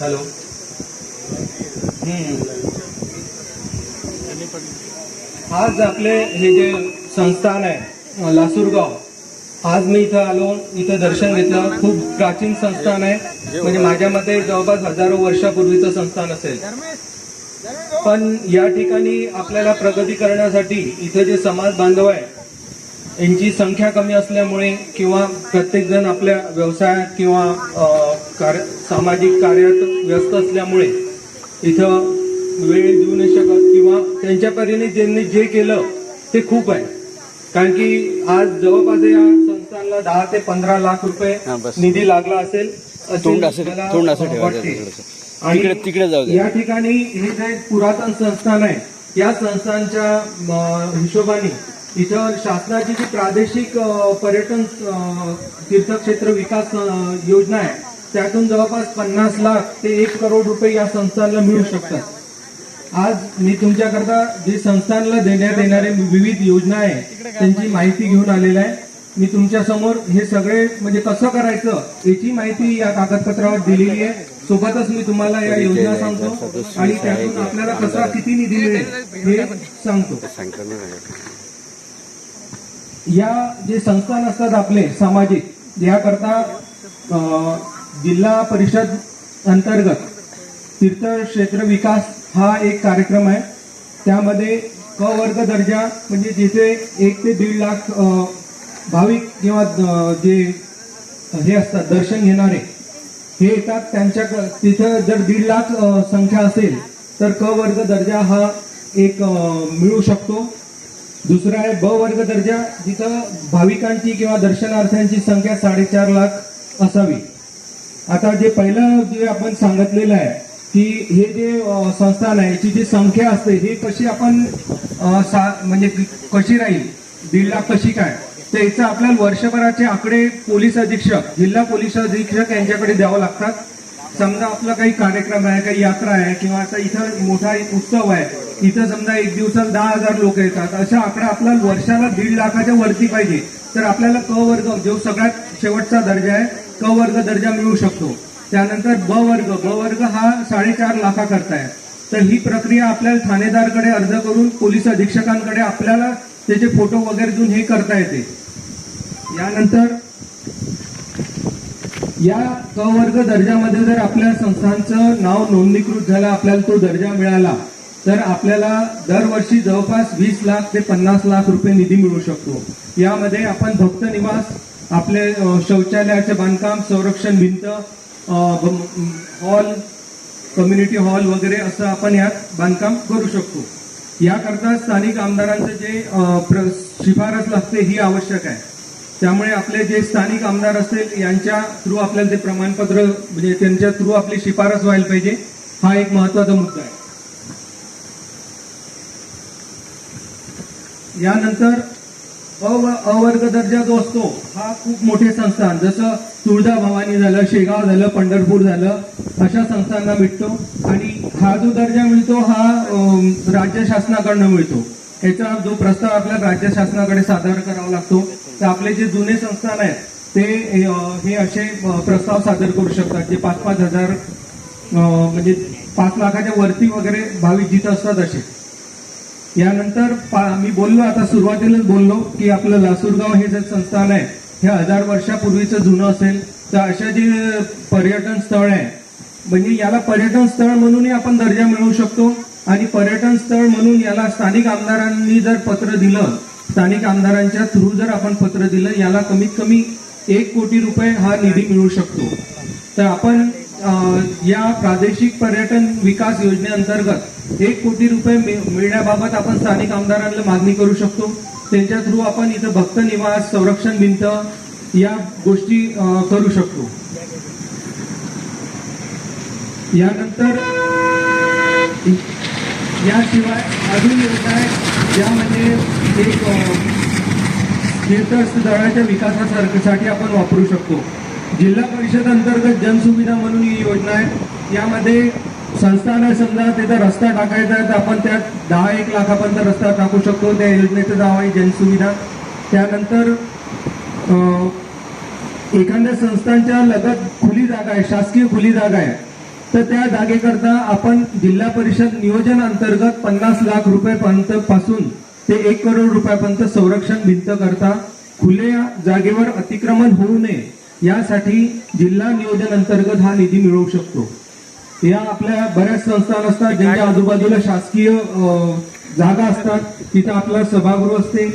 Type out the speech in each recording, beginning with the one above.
Hello. आज आपले हे जे संस्थान आहे लासूरगाव आज मी इथं आलो इथं दर्शन घेतलं. खूप प्राचीन संस्थान आहे. म्हणजे माझ्या मते जवळपास हजारो वर्षापूर्वीचं संस्थान असेल. पण या ठिकाणी आपल्याला प्रगती करण्यासाठी इथं जे समाज बांधव आहे यांची संख्या कमी असल्यामुळे किंवा प्रत्येक जण आपल्या व्यवसायात किंवा कार्य सामाजिक कार्यात व्यस्त असल्यामुळे इथं वेळ देऊ नाही शकत किंवा त्यांच्या परीने ज्यांनी जे केलं ते खूप आहे कारण की आज जवळपास या संस्थानला दहा ते पंधरा लाख रुपये. निधी लागला असेल. आणि तिकडे जाऊ या ठिकाणी हे जे पुरातन संस्थान आहे या संस्थानच्या म, हिशोबाने इथं शासनाची जी प्रादेशिक पर्यटन तीर्थक्षेत्र विकास योजना आहे त्यातून जवळपास पन्नास लाख ते एक करोड रुपये या संस्थानला मिळू शकतात. आज मी तुमच्याकरता जे संस्थानला देण्यात येणारे विविध योजना आहे त्यांची माहिती घेऊन आलेला आहे. मी तुमच्यासमोर हे सगळे म्हणजे कसं करायचं याची माहिती या कागदपत्रावर दिलेली आहे. सोबतच मी तुम्हाला या योजना सांगतो आणि त्यातून आपल्याला कसा किती निधी मिळेल हे सांगतो. या जे संस्थान असतात आपले सामाजिक याकरता जिल्हा परिषद अंतर्गत तीर्थक्षेत्र विकास हा एक कार्यक्रम आहे. त्यामध्ये क वर्ग दर्जा म्हणजे जिथे एक ते दीड लाख भाविक किंवा जे हे असतात दर्शन घेणारे हे येतात. त्यांच्या तिथं जर दीड लाख संख्या असेल तर क वर्ग दर्जा हा एक मिळू शकतो. दुसरा आहे ब वर्ग दर्जा जिथं भाविकांची किंवा दर्शनार्थ्यांची संख्या साडेचार लाख असावी. आता जे पहिलं जे आपण सांगितलेलं आहे की हे जे संस्थान आहे याची जी संख्या असते ही कशी आपण सा- म्हणजे कशी राहील दीड लाख कशी काय तर याचं आपल्याला वर्षभराचे आकडे पोलीस अधीक्षक जिल्हा पोलीस अधीक्षक यांच्याकडे द्यावं लागतात. समजा आपला काही कार्यक्रम आहे काही यात्रा आहे किंवा आता इथं मोठा एक उत्सव आहे इथं समजा एक दिवसात दहा हजार लोक येतात. अशा आकडा आपल्याला वर्षाला दीड लाखाच्या वरती पाहिजे. तर आपल्याला क वर्ग जो सगळ्यात शेवटचा दर्जा आहे क वर्ग दर्जा मिळू शकतो. त्यानंतर ब वर्ग ब वर्ग हा साडेचार लाखाकरता आहे. तर ही प्रक्रिया आपल्याला ठाणेदारकडे अर्ज करून पोलीस अधीक्षकांकडे आपल्याला त्याचे फोटो वगैरे देऊन हे करता येते. यानंतर या क वर्ग दर्जामध्ये जर आपल्या संस्थांचं नाव नोंदणीकृत झालं आपल्याला तो दर्जा मिळाला तर आपल्याला दरवर्षी जवळपास वीस लाख ते पन्नास लाख रुपये निधी मिळू शकतो. यामध्ये आपण भक्त निवास आपले शौचालयाचे बांधकाम संरक्षण भिंत हॉल कम्युनिटी हॉल वगैरे असं आपण यात बांधकाम करू शकतो. याकरता स्थानिक आमदारांचं जे प्र- शिफारस लागते ही आवश्यक आहे. त्यामुळे आपले जे स्थानिक आमदार असतील यांच्या थ्रू आपल्याला ते प्रमाणपत्र म्हणजे त्यांच्या थ्रू आपली शिफारस व्हायला पाहिजे. हा एक महत्त्वाचा मुद्दा आहे. यानंतर अ व- अवर्ग दर्जा जो असतो हा खूप मोठे संस्थान जसं तुळजा भवानी झालं शेगाव झालं पंढरपूर झालं अशा संस्थांना मिळतो. आणि हा जो दर्जा मिळतो हा राज्य शासनाकडनं मिळतो. याचा जो प्रस्ताव आपल्याला राज्य शासनाकडे सादर करावा लागतो. तर आपले जे जुने संस्थान आहेत ते हे असे प्रस्ताव सादर करू शकतात जे पाच पाच हजार म्हणजे पाच लाखाच्या वरती वगैरे भाविक जिथं असतात असे. यानंतर पा- मी बोललो आता सुरुवातीलाच बोललो की आपलं लासूरगाव हे जे संस्थान आहे हे हजार वर्षापूर्वीचं जुनं असेल. तर अशा जे पर्यटन स्थळ आहे म्हणजे याला पर्यटन स्थळ म्हणूनही आपण दर्जा मिळवू शकतो. आणि पर्यटन स्थळ म्हणून याला स्थानिक आमदारांनी जर पत्र दिलं स्थानिक आमदारांच्या थ्रू जर आपण पत्र दिलं याला कमीत कमी एक कोटी रुपये हा निधी मिळू शकतो. तर आपण या प्रादेशिक पर्यटन विकास योजनेअंतर्गत एक कोटी रुपये मिळण्याबाबत आपण स्थानिक आमदारांना मागणी करू शकतो. त्यांच्या थ्रू आपण इथं भक्त निवास संरक्षण भिंत या गोष्टी करू शकतो. यानंतर याशिवाय अजून योजना आहे म्हणजे एक तीर्थस्थळाच्या विकासासाठी आपण वापरू शकतो. जिल्हा परिषद अंतर्गत जनसुविधा म्हणून ही योजना आहे. यामध्ये संस्थानं समजा तिथं रस्ता टाकायचा आहे तर आपण त्यात दहा एक लाखापर्यंत रस्ता टाकू शकतो. त्या योजनेचं नाव आहे जनसुविधा त्यानंतर एखाद्या संस्थांच्या लगत खुली जागा आहे शासकीय खुली जागा आहे. तर त्या जागेकरता आपण जिल्हा परिषद नियोजन अंतर्गत पन्नास लाख रुपयापर्यंत पासून ते एक करोड रुपयापर्यंत संरक्षण भिंत करता खुल्या जागेवर अतिक्रमण होऊ नये. यासाठी जिल्हा नियोजन अंतर्गत हा निधी मिळवू शकतो. या आपल्या बऱ्याच संस्था असतात ज्यांच्या आजूबाजूला शासकीय जागा असतात. तिथं आपलं सभागृह असते.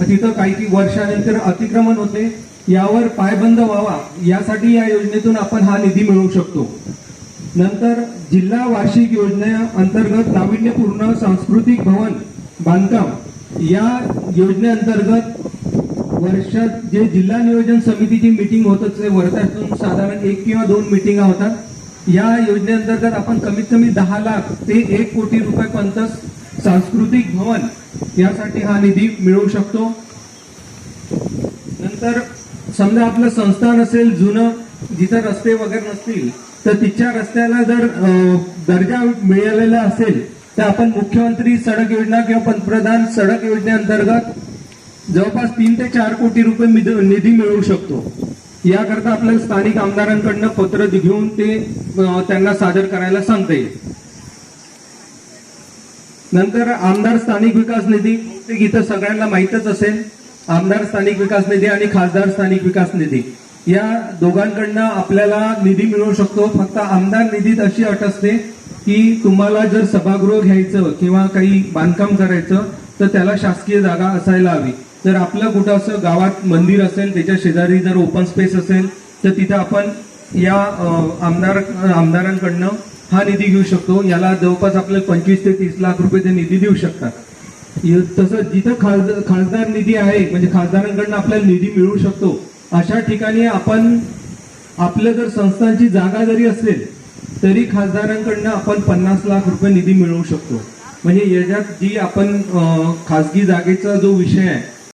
तिथं काही काही वर्षानंतर अतिक्रमण होते. यावर पायबंद व्हावा. यासाठी या योजनेतून आपण हा निधी मिळवू शकतो. नंतर जिल्हा वार्षिक योजने अंतर्गत नाविन्यपूर्ण सांस्कृतिक भवन बांधकाम या योजनेअंतर्गत वर्षात जे जिल्हा नियोजन समितीची मिटिंग होत असते वर्षातून साधारण एक किंवा दोन मिटिंगा होतात. या योजनेअंतर्गत आपण कमीत कमी दहा लाख ते एक कोटी रुपयापर्यंत सांस्कृतिक भवन यासाठी हा निधी मिळवू शकतो. नंतर समजा आपलं संस्थान असेल जुनं जिथं रस्ते वगैरे नसतील तर तिच्या रस्त्याला जर दर्जा मिळालेला असेल तर आपण मुख्यमंत्री सडक योजना किंवा पंतप्रधान सडक योजनेअंतर्गत जवळपास तीन ते चार कोटी रुपये निधी मिळवू शकतो. याकरता आपल्याला स्थानिक आमदारांकडनं पत्र घेऊन ते त्यांना सादर करायला सांगता येईल. नंतर आमदार स्थानिक विकास निधी बहुतेक इथं सगळ्यांना माहीतच असेल आमदार स्थानिक विकास निधी आणि खासदार स्थानिक विकास निधी. या दोघांकडनं आपल्याला निधी मिळू शकतो. फक्त आमदार निधीत अशी अट असते की तुम्हाला जर सभागृह घ्यायचं किंवा काही बांधकाम करायचं तर त्याला शासकीय जागा असायला हवी. जर आपलं कुठं असं गावात मंदिर असेल त्याच्या शेजारी जर ओपन स्पेस असेल तर तिथं आपण या आमदार आमदारांकडनं हा निधी घेऊ शकतो. याला जवळपास आपल्याला पंचवीस ते तीस लाख रुपये ते निधी देऊ शकतात. य- तसं जिथं खासदार खासदार निधी आहे म्हणजे खासदारांकडनं आपल्याला निधी मिळू शकतो अशा ठिकाणी आपण आपलं जर संस्थांची जागा जरी असेल तरी खासदारांकडनं आपण पन्नास लाख रुपये निधी मिळवू शकतो. म्हणजे याच्यात जी आपण खासगी जागेचा जो विषय आहे